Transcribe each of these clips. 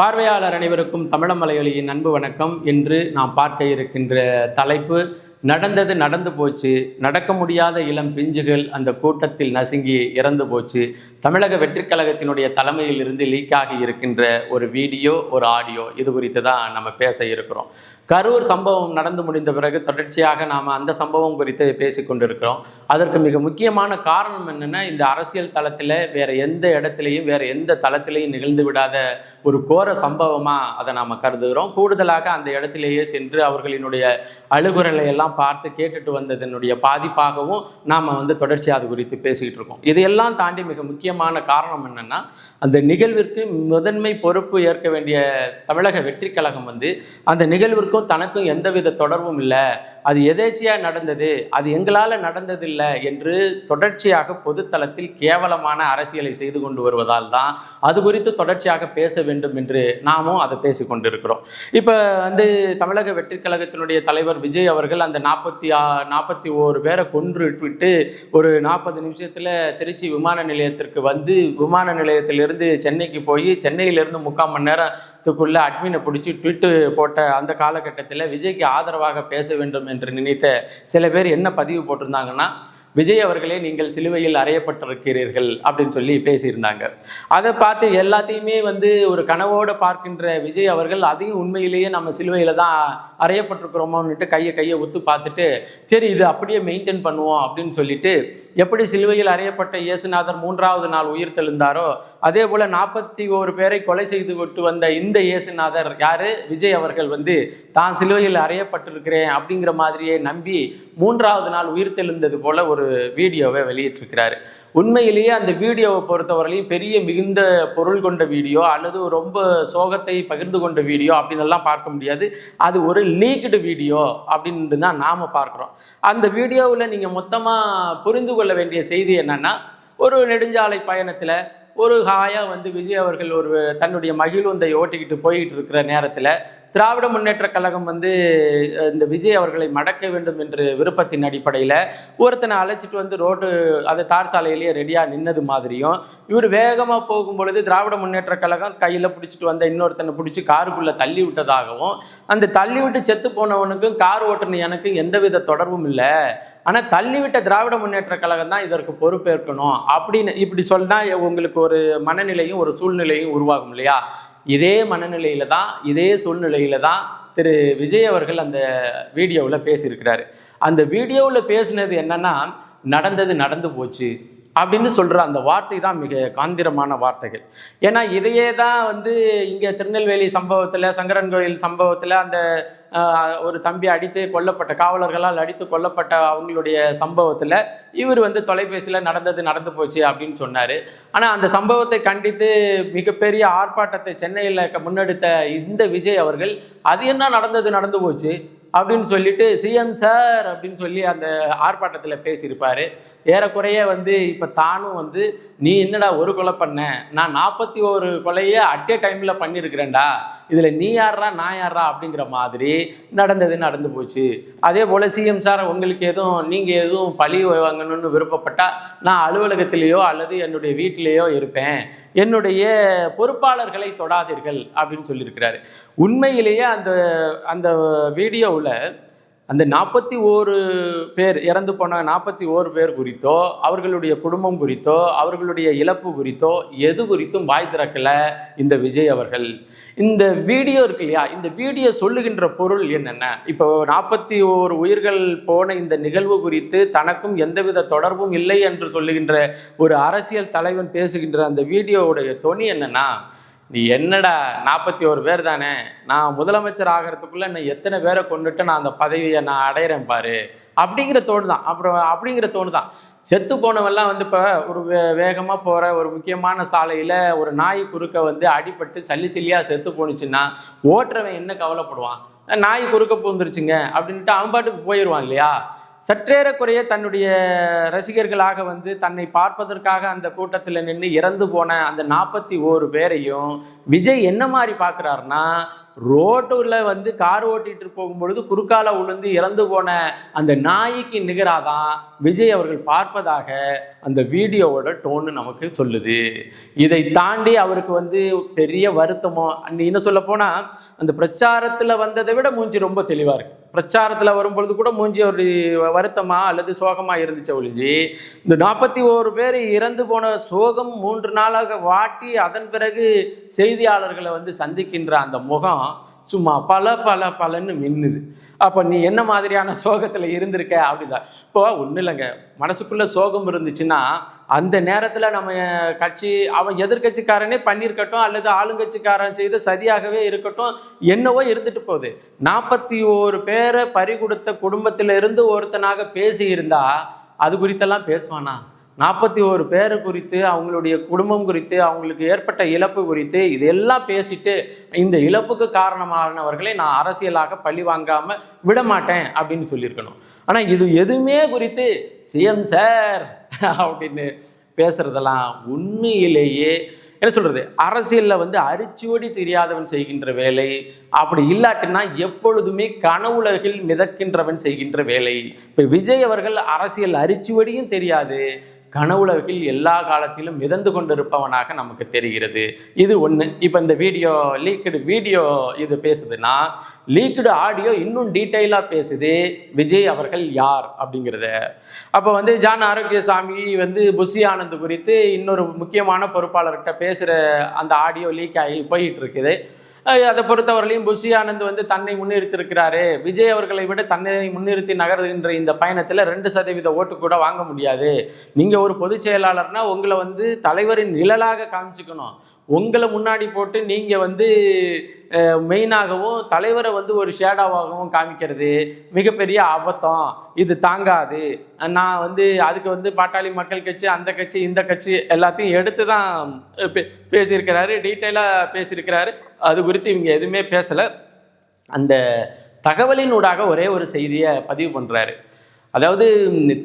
பார்வையாளர் அனைவருக்கும் தமிழமலையொலியின் அன்பு வணக்கம். இன்று நாம் பார்க்க இருக்கின்ற தலைப்பு நடந்தது நடந்து போச்சு. நடக்க முடியாத இளம் பிஞ்சுகள் அந்த கூட்டத்தில் நசுங்கி இறந்து போச்சு. தமிழக வெற்றிக் கழகத்தினுடைய தலைமையில் இருந்து லீக் ஆகி இருக்கின்ற ஒரு வீடியோ ஒரு ஆடியோ இது குறித்து தான் நம்ம பேச இருக்கிறோம். கரூர் சம்பவம் நடந்து முடிந்த பிறகு தொடர்ச்சியாக நாம் அந்த சம்பவம் குறித்து பேசி கொண்டிருக்கிறோம். அதற்கு மிக முக்கியமான காரணம் என்னென்னா இந்த அரசியல் தளத்தில் வேற எந்த இடத்துலையும் வேறு எந்த தளத்திலையும் நிகழ்ந்து விடாத ஒரு கோர சம்பவமாக அதை நாம் கருதுகிறோம். கூடுதலாக அந்த இடத்திலேயே சென்று அவர்களினுடைய அழுகுறலை எல்லாம் பார்த்து கேட்டுட்டு வந்ததனுடைய பாதிப்பாகவும் நாம் வந்து தொடர்ச்சியாக அது குறித்து பேசிக்கிட்டு இருக்கோம். இதையெல்லாம் தாண்டி மிக முக்கியமான காரணம் என்னென்னா அந்த நிகழ்விற்கு முதன்மை பொறுப்பு ஏற்க வேண்டிய தமிழக வெற்றி கழகம் வந்து அந்த நிகழ்விற்கும் தனக்கும் எந்தவித தொடர்பும் இல்லை. அது எதேச்சியாக நடந்தது அது எங்களால் நடந்ததில்லை என்று தொடர்ச்சியாக பொதுத்தளத்தில் கேவலமான அரசியலை செய்து கொண்டு வருவதால் தான் அது குறித்து தொடர்ச்சியாக பேச வேண்டும் என்று நாமும் அதை பேசி கொண்டிருக்கிறோம் இப்போ வந்து தமிழக வெற்றி கழகத்தினுடைய தலைவர் விஜய் அவர்கள் அந்த நாற்பத்தி ஆ நாற்பத்தி ஓரு பேரை கொன்று விட்டு ஒரு நாற்பது நிமிஷத்தில் திருச்சி விமான நிலையத்திற்கு வந்து விமான நிலையத்திலிருந்து சென்னைக்கு போய் சென்னையிலிருந்து முக்கால் மணி நேரத்துக்குள்ளே அட்மினை பிடிச்சி ட்விட்டு போட்ட அந்த காலகட்டத்தில் விஜய்க்கு ஆதரவாக பேச வேண்டும் என்று நினைத்த சில பேர் என்ன பதிவு போட்டிருந்தாங்கன்னா விஜய் அவர்களே நீங்கள் சிலுவையில் அறையப்பட்டிருக்கிறீர்கள் அப்படின்னு சொல்லி பேசியிருந்தாங்க. அதை பார்த்து எல்லாத்தையுமே வந்து ஒரு கனவோடு பார்க்கின்ற விஜய் அவர்கள் அதையும் உண்மையிலேயே நம்ம சிலுவையில் தான் அறையப்பட்டிருக்கிறோமோன்னுட்டு கையை கையை ஒத்து பார்த்துட்டு சரி இது அப்படியே மெயின்டைன் பண்ணுவோம் அப்படின்னு சொல்லிட்டு எப்படி சிலுவையில் அறையப்பட்ட இயேசுநாதர் மூன்றாவது நாள் உயிர் தெழுந்தாரோ அதே போல் நாற்பத்தி ஓரு பேரை கொலை செய்து விட்டு வந்த இந்த இயேசுநாதர் யார்? விஜய் அவர்கள் வந்து தான் சிலுவையில் அறையப்பட்டிருக்கிறேன் அப்படிங்கிற மாதிரியே நம்பி மூன்றாவது நாள் உயிர் தெழுந்தது போல ஒரு ஒரு வீடியோவை வெளியிட்டிருக்கிறாரு. உண்மையிலேயே அந்த வீடியோவை பொறுத்தவரையிலையும் பெரிய மிகுந்த பொருள் கொண்ட வீடியோ அல்லது ரொம்ப சோகத்தை பகிர்ந்து கொண்ட வீடியோ அப்படின்னு பார்க்க முடியாது. அது ஒரு லீக்டு வீடியோ அப்படின்ட்டு தான் நாம் பார்க்குறோம். அந்த வீடியோவில் நீங்கள் மொத்தமாக புரிந்து கொள்ள வேண்டிய செய்தி என்னென்னா ஒரு நெடுஞ்சாலை பயணத்தில் ஒரு ஹாயாக வந்து விஜய் அவர்கள் ஒரு தன்னுடைய மகிழுந்தை ஓட்டிக்கிட்டு போய்கிட்டு இருக்கிற நேரத்தில் திராவிட முன்னேற்ற கழகம் வந்து இந்த விஜய் அவர்களை மடக்க வேண்டும் என்று விருப்பத்தின் அடிப்படையில் ஒருத்தனை அழைச்சிட்டு வந்து ரோடு அதை தார் சாலையிலேயே ரெடியாக நின்னது மாதிரியும் இவர் வேகமாக போகும் பொழுது திராவிட முன்னேற்ற கழகம் கையில் பிடிச்சிட்டு வந்த இன்னொருத்தனை பிடிச்சி காருக்குள்ளே தள்ளி விட்டதாகவும் அந்த தள்ளி விட்டு செத்து போனவனுக்கும் கார் ஓட்டுன எனக்கும் எந்தவித தொடர்பும் இல்லை. ஆனால் தள்ளிவிட்ட திராவிட முன்னேற்ற கழகம் தான் இதற்கு பொறுப்பேற்கணும் அப்படின்னு இப்படி சொன்னால் உங்களுக்கு ஒரு மனநிலையும் ஒரு சூழ்நிலையும் உருவாகும் இல்லையா? இதே மனநிலையில தான் இதே சூழ்நிலையில தான் திரு விஜய் அவர்கள் அந்த வீடியோவில் பேசியிருக்கிறாரு. அந்த வீடியோவில் பேசினது என்னன்னா நடந்தது நடந்து போச்சு. அப்படின்னு சொல்கிற அந்த வார்த்தை தான் மிக காந்திரமான வார்த்தைகள். ஏன்னா இதையே தான் வந்து இங்கே திருநெல்வேலி சம்பவத்தில் சங்கரன் கோயில் சம்பவத்தில் அந்த ஒரு தம்பி அடித்து கொல்லப்பட்ட காவலர்களால் அடித்து கொல்லப்பட்ட அவங்களுடைய சம்பவத்தில் இவர் வந்து தொலைபேசியில் நடந்தது நடந்து போச்சு அப்படின்னு சொன்னார். ஆனால் அந்த சம்பவத்தை கண்டித்து மிகப்பெரிய ஆர்ப்பாட்டத்தை சென்னையில் முன்னெடுத்த இந்த விஜய் அவர்கள் அது என்ன நடந்தது நடந்து போச்சு? அப்படின்னு சொல்லிட்டு சிஎம் சார் அப்படின்னு சொல்லி அந்த ஆர்ப்பாட்டத்தில் பேசியிருப்பார். ஏறக்குறைய வந்து இப்போ தானும் வந்து நீ என்னடா ஒரு கொலை பண்ண? நான் நாற்பத்தி ஒரு கொலையை அட் டைமில் பண்ணியிருக்கிறேன்டா இதில் நீ யாரா நான் யாரா அப்படிங்கிற மாதிரி நடந்தது நடந்து போச்சு. அதே போல் சிஎம் சார் உங்களுக்கு எதுவும் நீங்கள் எதுவும் பழி வாங்கணும்னு விருப்பப்பட்டால் நான் அலுவலகத்திலேயோ அல்லது என்னுடைய வீட்டிலேயோ இருப்பேன். என்னுடைய பொறுப்பாளர்களை தொடாதீர்கள். அப்படின்னு சொல்லியிருக்கிறாரு. உண்மையிலேயே அந்த அந்த வீடியோ வீடியோவில் அந்த நாற்பத்தி ஓரு பேர் இறந்து போன நாற்பத்தி ஓரு பேர் குறித்தோ அவர்களுடைய குடும்பம் குறித்தோ அவர்களுடைய இழப்பு குறித்தோ எது குறித்தும் வாய் திறக்கல இந்த விஜய் அவர்கள். இந்த வீடியோ இருக்கு இல்லையா? இந்த வீடியோ சொல்லுகின்ற பொருள் என்னென்ன? இப்போ நாற்பத்தி ஓரு உயிர்கள் போன இந்த நிகழ்வு குறித்து தனக்கும் எந்தவித தொடர்பும் இல்லை என்று சொல்லுகின்ற ஒரு அரசியல் தலைவன் பேசுகின்ற அந்த வீடியோவுடைய தொனி என்னென்னா நீ என்னடா நாற்பத்தி ஒரு பேர் தானே? நான் முதலமைச்சர் ஆகிறதுக்குள்ள நான் எத்தனை பேரை கொண்டுட்டு நான் அந்த பதவியை நான் அடையிறேன் பாரு. அப்படிங்கிற தோணு தான். அப்புறம் அப்படிங்கிற தோணு தான். செத்து போனவெல்லாம் வந்து இப்போ ஒரு வே வேகமாக போகிற ஒரு முக்கியமான சாலையில் ஒரு நாய் குறுக்க வந்து அடிபட்டு சல்லி சல்லியாக செத்து போணுச்சுன்னா ஓட்டுறவன் என்ன கவலைப்படுவான்? நாய் குறுக்க பூந்துருச்சுங்க அப்படின்ட்டு அவன் பாட்டுக்கு போயிடுவான் இல்லையா? சற்றேறக்குறைய தன்னுடைய ரசிகர்களாக வந்து தன்னை பார்ப்பதற்காக அந்த கூட்டத்தில் நின்று இறந்து போன அந்த நாற்பத்தி ஓரு பேரையும் விஜய் என்ன மாதிரி பார்க்குறாருன்னா ரோட்டுல வந்து கார் ஓட்டிட்டு போகும்பொழுது குறுக்கால உளுந்து இறந்து போன அந்த நாய்க்கு நிகராதான் விஜய் அவர்கள் பார்ப்பதாக அந்த வீடியோவோட டோனு நமக்கு சொல்லுது. இதை தாண்டி அவருக்கு வந்து பெரிய வருத்தமோ இன்னும் சொல்ல போனா அந்த பிரச்சாரத்துல வந்ததை விட மூஞ்சி ரொம்ப தெளிவா இருக்கு. பிரச்சாரத்துல வரும்பொழுது கூட மூஞ்சி ஒரு வருத்தமா அல்லது சோகமா இருந்துச்சு ஒழிஞ்சு இந்த நாற்பத்தி ஓரு பேர் இறந்து போன சோகம் மூன்று நாளாக வாட்டி அதன் பிறகு செய்தியாளர்களை வந்து சந்திக்கின்ற அந்த முகம் சும்மா பல பல பலன்னு மின்னுது. அப்போ நீ என்ன மாதிரியான சோகத்தில் இருந்திருக்க? அப்படிதான் இப்போ ஒன்றும் இல்லைங்க. மனசுக்குள்ளே சோகம் இருந்துச்சுன்னா அந்த நேரத்தில் நம்ம கட்சி அவன் எதிர்கட்சிக்காரனே பண்ணியிருக்கட்டும் அல்லது ஆளுங்கட்சிக்காரன் செய்த சரியாகவே இருக்கட்டும் என்னவோ இருந்துட்டு போகுது. நாற்பத்தி ஓரு பேரை பறி கொடுத்த குடும்பத்திலிருந்து ஒருத்தனாக பேசியிருந்தா அது குறித்தெல்லாம் பேசுவானா? நாற்பத்தி ஓரு பேர் குறித்து அவங்களுடைய குடும்பம் குறித்து அவங்களுக்கு ஏற்பட்ட இழப்பு குறித்து இதெல்லாம் பேசிட்டு இந்த இழப்புக்கு காரணமானவர்களை நான் அரசியலாக பழி வாங்காம விட மாட்டேன் அப்படின்னு சொல்லியிருக்கணும். ஆனால் இது எதுவுமே குறித்து சிஎம் சார் அப்படின்னு பேசுறதெல்லாம் உண்மையிலேயே என்ன சொல்றது அரசியல்ல வந்து அரிச்சுவடி தெரியாதவன் செய்கின்ற வேலை அப்படி இல்லாட்டினா எப்பொழுதுமே கனவுலகில் மிதக்கின்றவன் செய்கின்ற வேலை. இப்போ விஜய் அவர்கள் அரசியல் அரிச்சுவடியும் தெரியாது கனவுலகில் எல்லா காலத்திலும் மிதந்து கொண்டிருப்பவனாக நமக்கு தெரிகிறது. இது ஒன்று இப்போ இந்த வீடியோ லீக்குடு வீடியோ இது பேசுதுன்னா லீக்குடு ஆடியோ இன்னும் டீட்டெயிலாக பேசுது விஜய் அவர்கள் யார் அப்படிங்கிறத. அப்போ வந்து ஜான் ஆரோக்கியசாமி வந்து புஷி ஆனந்த் குறித்து இன்னொரு முக்கியமான பொறுப்பாளர்கிட்ட பேசுகிற அந்த ஆடியோ லீக் ஆகி போயிட்டு இருக்குது. அதை பொறுத்தவரையிலையும் புஷி ஆனந்த் வந்து தன்னை முன்னிறுத்திருக்கிறாரு விஜய் அவர்களை விட தன்னை முன்னிறுத்தி நகர்கின்ற இந்த பயணத்தில் ரெண்டு சதவீத ஓட்டு கூட வாங்க முடியாது. நீங்கள் ஒரு பொதுச் செயலாளர்னா உங்களை வந்து தலைவரின் நிழலாக காமிச்சுக்கணும். உங்களை முன்னாடி போட்டு நீங்கள் வந்து மெயினாகவும் தலைவரை வந்து ஒரு ஷேடாவாகவும் காமிக்கிறது மிகப்பெரிய அபத்தம் இது தாங்காது. நான் வந்து அதுக்கு வந்து பாட்டாளி மக்கள் கட்சி அந்த கட்சி இந்த கட்சி எல்லாத்தையும் எடுத்து தான் பே பேசியிருக்கிறாரு. டீட்டெயிலாக பேசியிருக்கிறாரு. அது குறித்து இவங்க எதுவுமே பேசலை. அந்த தகவலினூடாக ஒரே ஒரு செய்தியை பதிவு பண்ணுறாரு அதாவது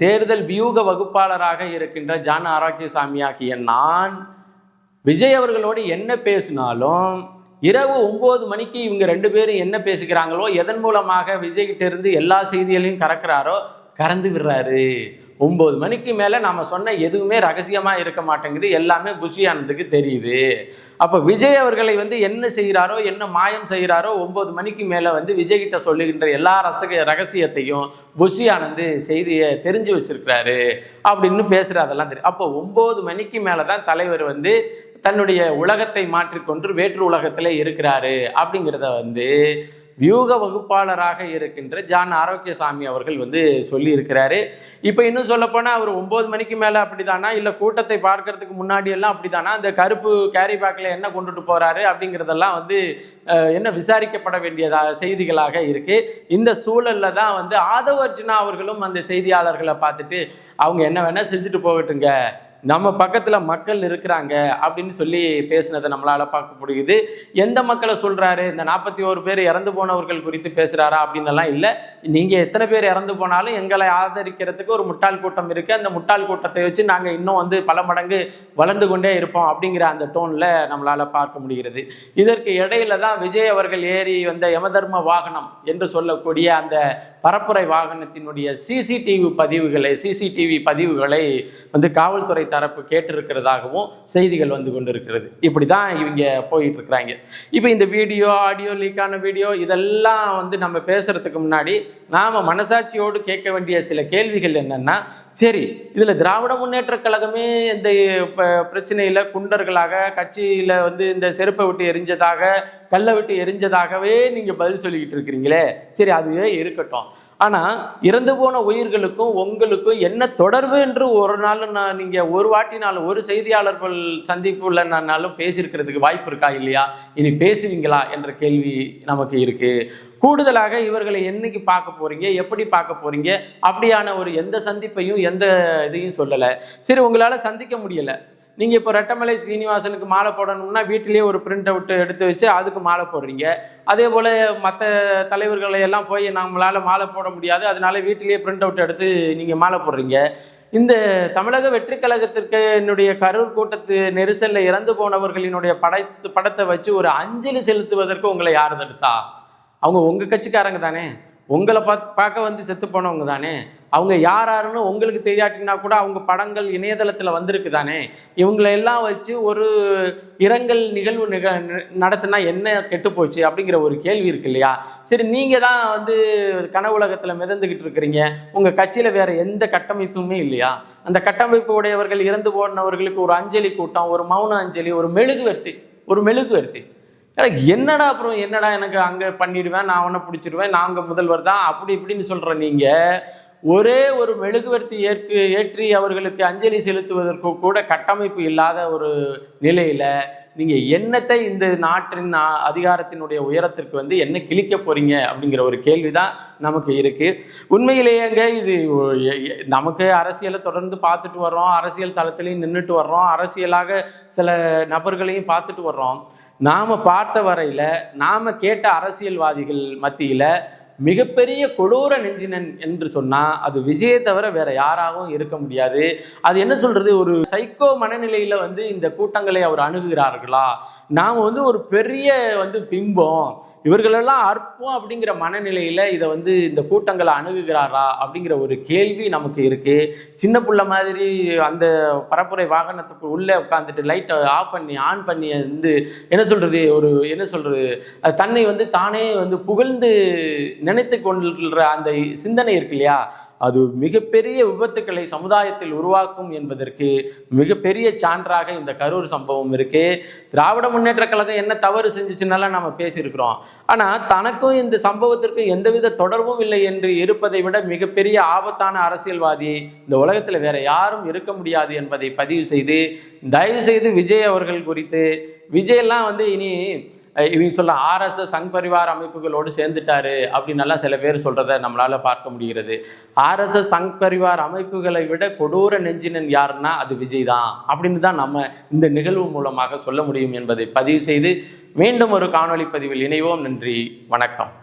தேர்தல் வியூக வகுப்பாளராக இருக்கின்ற ஜான் ஆரோக்கியசாமி ஆகிய நான் விஜய் அவர்களோடு என்ன பேசினாலும் இரவு ஒம்பது மணிக்கு இவங்க ரெண்டு பேரும் என்ன பேசுகிறாங்களோ எதன் மூலமாக விஜய்கிட்ட இருந்து எல்லா செய்திகளையும் கறக்குறாரோ கறந்து விடுறாரு. ஒம்பது மணிக்கு மேலே நாம் சொன்ன எதுவுமே ரகசியமாக இருக்க மாட்டேங்குது. எல்லாமே புஷி தெரியுது. அப்போ விஜய் அவர்களை வந்து என்ன செய்கிறாரோ என்ன மாயம் செய்கிறாரோ ஒம்பது மணிக்கு மேலே வந்து விஜய்கிட்ட சொல்லுகின்ற எல்லா ரசக ரகசியத்தையும் புஷி ஆனந்து செய்தியை தெரிஞ்சு வச்சிருக்கிறாரு அப்படின்னு பேசுகிற அதெல்லாம் தெரியும். அப்போ ஒம்பது மணிக்கு மேலே தான் தலைவர் வந்து தன்னுடைய உலகத்தை மாற்றிக்கொண்டு வேற்று உலகத்தில் இருக்கிறாரு அப்படிங்கிறத வந்து வியூக வகுப்பாளராக இருக்கின்ற ஜான் ஆரோக்கியசாமி அவர்கள் வந்து சொல்லி இருக்கிறாரு இப்போ இன்னும் சொல்லப்போனால் அவர் ஒம்பது மணிக்கு மேலே அப்படிதானா? இல்லை கூட்டத்தை பார்க்கறதுக்கு முன்னாடி எல்லாம் அப்படிதானா? அந்த கருப்பு கேரி பேக்கில் என்ன கொண்டுட்டு போகிறாரு அப்படிங்கிறதெல்லாம் வந்து என்ன விசாரிக்கப்பட வேண்டியதாக செய்திகளாக இருக்குது இந்த சூழலில் தான் வந்து ஆதவ அர்ஜுனா அவர்களும் அந்த செய்தியாளர்களை பார்த்துட்டு அவங்க என்ன வேணால் செஞ்சுட்டு போகட்டுங்க. நம்ம பக்கத்தில் மக்கள் இருக்கிறாங்க அப்படின்னு சொல்லி பேசினதை நம்மளால் பார்க்க முடியுது. எந்த மக்களை சொல்கிறாரு இந்த நாற்பத்தி ஓரு பேர் இறந்து போனவர்கள் குறித்து பேசுகிறாரா அப்படின்னெல்லாம் இல்லை. நீங்கள் எத்தனை பேர் இறந்து போனாலும் எங்களை ஆதரிக்கிறதுக்கு ஒரு முட்டாள் கூட்டம் இருக்குது அந்த முட்டாள் கூட்டத்தை வச்சு நாங்கள் இன்னும் வந்து பல மடங்கு வளர்ந்து கொண்டே இருப்போம் அப்படிங்கிற அந்த டோனில் நம்மளால் பார்க்க முடிகிறது. இதற்கு இடையில தான் விஜய் அவர்கள் ஏறி வந்த யமதர்ம வாகனம் என்று சொல்லக்கூடிய அந்த பரப்புரை வாகனத்தினுடைய சிசிடிவி பதிவுகளை சிசிடிவி பதிவுகளை வந்து காவல்துறை தரப்பு கேட்டிருக்கிறதாகவும் செய்திகள் வந்து கொண்டிருக்கிறது. இப்படி தான் இவங்க போயிட்டு இருக்கிறாங்க இப்போ இந்த வீடியோ ஆடியோ லீக்கான வீடியோ இதெல்லாம் வந்து நம்ம பேசுறதுக்கு முன்னாடி நாம் மனசாட்சியோடு கேட்க வேண்டிய சில கேள்விகள் என்னன்னா சரி இதில் திராவிட முன்னேற்ற கழகமே இந்த ப- பிரச்சனையில குண்டர்களாக கட்சியில் வந்து இந்த செருப்பை விட்டு எரிஞ்சதாக கல்லை விட்டு எரிஞ்சதாகவே நீங்கள் பதில் சொல்லிக்கிட்டு இருக்கிறீங்களே. சரி அதுவே இருக்கட்டும். ஆனால் இறந்து போன உயிர்களுக்கும் உங்களுக்கும் என்ன தொடர்பு என்று ஒரு நாள் நான் நீங்கள் ஒரு ஒரு வாட்டினாலும் ஒரு செய்தியாளர்கள் சந்திப்புலனாலும் பேசியிருக்கிறதுக்கு வாய்ப்பு இருக்கா இல்லையா? இனி பேசுவீங்களா என்ற கேள்வி நமக்கு இருக்குது கூடுதலாக இவர்களை என்னைக்கு பார்க்க போகிறீங்க எப்படி பார்க்க போகிறீங்க அப்படியான ஒரு எந்த சந்திப்பையும் எந்த இதையும் சொல்லலை. சரி உங்களால் சந்திக்க முடியலை. நீங்கள் இப்போ ரெட்டமலை சீனிவாசனுக்கு மாலை போடணும்னா வீட்டிலேயே ஒரு பிரிண்ட் அவுட் எடுத்து வச்சு அதுக்கு மாலை போடுறீங்க. அதே போல் மற்ற தலைவர்களை எல்லாம் போய் நம்மளால் மாலை போட முடியாது. அதனால வீட்டிலேயே பிரிண்ட் அவுட் எடுத்து நீங்கள் மாலை போடுறீங்க. இந்த தமிழக வெற்றி கழகத்திற்கு என்னுடைய கரூர் கூட்டத்து நெரிசலில் இறந்து போனவர்களினுடைய படத்து படத்தை வச்சு ஒரு அஞ்சலி செலுத்துவதற்கு உங்களை யார் தடுத்தா? அவங்க உங்கள் கட்சிக்காரங்க தானே? உங்களை பார்த்து பார்க்க வந்து செத்து போனவங்க தானே? அவங்க யார் யாருன்னு உங்களுக்கு தெரியாட்டினா கூட அவங்க படங்கள் இணையதளத்தில் வந்திருக்கு தானே? இவங்களை எல்லாம் வச்சு ஒரு இரங்கல் நிகழ்வு நிக நடத்தினா என்ன கெட்டு போச்சு அப்படிங்கிற ஒரு கேள்வி இருக்கு இல்லையா? சரி நீங்கள் தான் வந்து கனவுலகத்தில் மிதந்துக்கிட்டு இருக்கிறீங்க. உங்கள் கட்சியில் வேறு எந்த கட்டமைப்புமே இல்லையா? அந்த கட்டமைப்பு உடையவர்கள் இறந்து போனவர்களுக்கு ஒரு அஞ்சலி கூட்டம் ஒரு மௌன அஞ்சலி ஒரு மெழுகுவர்த்தி ஒரு மெழுகுவர்த்தி. எனக்கு என்னடா அப்புறம் என்னடா எனக்கு அங்கே பண்ணிடுவேன் நான் அவனை பிடிச்சிடுவேன் நாங்கள் முதல்வர் தான் அப்படி இப்படின்னு சொல்கிற நீங்கள் ஒரே ஒரு மெழுகுவர்த்தி ஏற்று ஏற்றி அவர்களுக்கு அஞ்சலி செலுத்துவதற்கு கூட கட்டமைப்பு இல்லாத ஒரு நிலையில் நீங்கள் என்னத்தை இந்த நாட்டின் அதிகாரத்தினுடைய உயரத்திற்கு வந்து என்ன கிழிக்க போகிறீங்க அப்படிங்கிற ஒரு கேள்வி தான் நமக்கு இருக்குது உண்மையிலேயேங்க இது நமக்கு அரசியலை தொடர்ந்து பார்த்துட்டு வர்றோம் அரசியல் தளத்திலையும் நின்றுட்டு வர்றோம் அரசியலாக சில நபர்களையும் பார்த்துட்டு வர்றோம். நாம் பார்த்த வரையில் நாம் கேட்ட அரசியல்வாதிகள் மத்தியில் மிகப்பெரிய கொடூர நெஞ்சினன் என்று சொன்னால் அது விஜயை தவிர வேற யாராகவும் இருக்க முடியாது. அது என்ன சொல்றது? ஒரு சைக்கோ மனநிலையில் வந்து இந்த கூட்டங்களை அவர் அணுகுகிறார்களா? நாம் வந்து ஒரு பெரிய வந்து பிம்பம். இவர்களெல்லாம் அற்பம் அப்படிங்கிற மனநிலையில் இதை வந்து இந்த கூட்டங்களை அணுகுகிறாரா அப்படிங்கிற ஒரு கேள்வி நமக்கு இருக்கு. சின்ன புள்ள மாதிரி அந்த பரப்புரை வாகனத்துக்கு உள்ளே உட்காந்துட்டு லைட்டை ஆஃப் பண்ணி ஆன் பண்ணி வந்து என்ன சொல்றது? ஒரு என்ன சொல்றது? தன்னை வந்து தானே வந்து புகழ்ந்து நினைத்து கொண்டிருக்கிற அந்த சிந்தனை இருக்கு இல்லையா? அது மிகப்பெரிய விபத்துக்களை சமுதாயத்தில் உருவாக்கும் என்பதற்கு மிகப்பெரிய சான்றாக இந்த கரூர் சம்பவம் இருக்கு. திராவிட முன்னேற்ற கழகம் என்ன தவறு செஞ்சுச்சுன்னால நம்ம பேசியிருக்கிறோம். ஆனால் தனக்கும் இந்த சம்பவத்திற்கும் எந்தவித தொடர்பும் இல்லை என்று இருப்பதை விட மிகப்பெரிய ஆபத்தான அரசியல்வாதி இந்த உலகத்தில் வேற யாரும் இருக்க முடியாது என்பதை பதிவு செய்து தயவு செய்து விஜய் அவர்கள் குறித்து விஜயெல்லாம் வந்து இனி இவங்க சொல்ல ஆர்எஸ்எஸ் சங் பரிவார் அமைப்புகளோடு சேர்ந்துட்டாரு அப்படின்னு எல்லாம் சில பேர் சொல்றத நம்மளால பார்க்க முடிகிறது. ஆர்எஸ்எஸ் சங் பரிவார் அமைப்புகளை விட கொடூர நெஞ்சினன் யாருன்னா அது விஜய் தான் அப்படின்னு தான் நம்ம இந்த நிகழ்வு மூலமாக சொல்ல முடியும் என்பதை பதிவு செய்து மீண்டும் ஒரு காணொலி பதிவில் இணைவோம். நன்றி வணக்கம்.